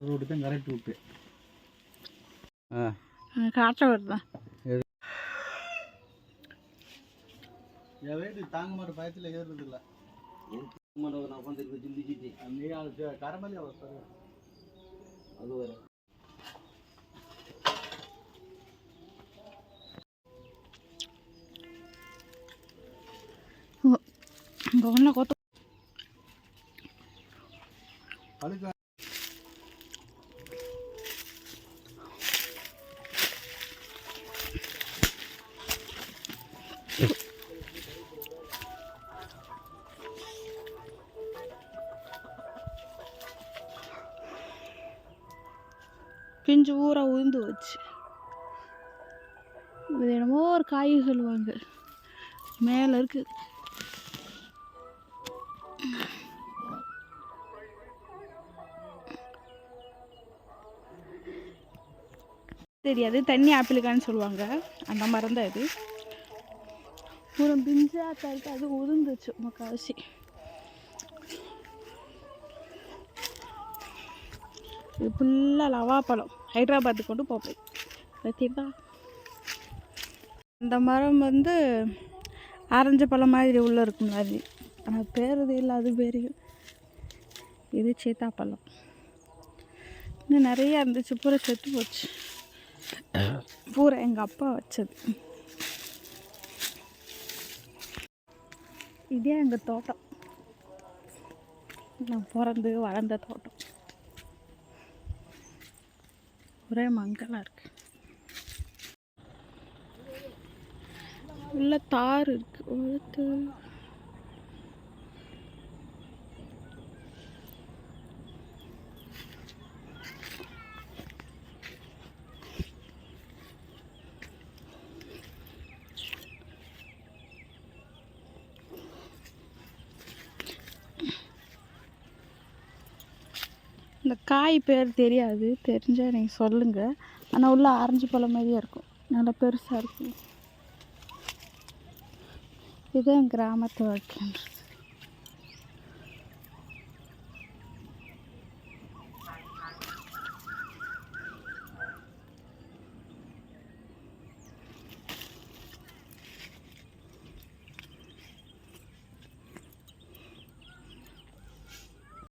Road தான் correct route ஆ. வருதா? என் weight தாங்க மாட்ட பயத்தில் ஏறுறது இல்லை நான் உட்காந்துருக்கு சிந்திச்சிட்டு நீ அது கரமலி அவசரம் அது வேற இங்கே ஒன்றும் கொத்த பிஞ்சு ஊரா உதிர்ந்து வச்சு. இது என்னமோ ஒரு காய் சொல்லுவாங்க மேலே இருக்கு. தெரியாது தண்ணி ஆப்பிளுக்கான்னு சொல்லுவாங்க. அந்த மரம் தான் இது ஒரு பிஞ்சா தருக்கு அது உதிர்ந்துச்சு முக்காவசி இது ஃபுல்லாக லவாப்பழம் ஹைதராபாத்துக்கு கொண்டு போப்பேன். பார்த்தீங்களா இந்த மரம் வந்து ஆரஞ்சு பழம் மாதிரி உள்ளே இருக்கும் மாதிரி ஆனால் பேருது இல்லை அது பேரையும் இது சீத்தாப்பழம். இன்னும் நிறையா இருந்துச்சு பூரா செத்து போச்சு. பூரா எங்கள் அப்பா வச்சது. இதே எங்கள் தோட்டம். நான் பிறந்து வளர்ந்த தோட்டம். ஒரே மங்கலாக இருக்கு. உள்ள தார் இருக்கு. ஒருத்து இந்த காய் பேர் தெரியாது தெரிஞ்சால் நீங்கள் சொல்லுங்கள் ஆனால் உள்ள ஆரஞ்சு பழம் மாதிரியே இருக்கும். நல்லா பெருசாக இருக்கும். இதுதான் கிராமத்து வாழ்க்கைன்றது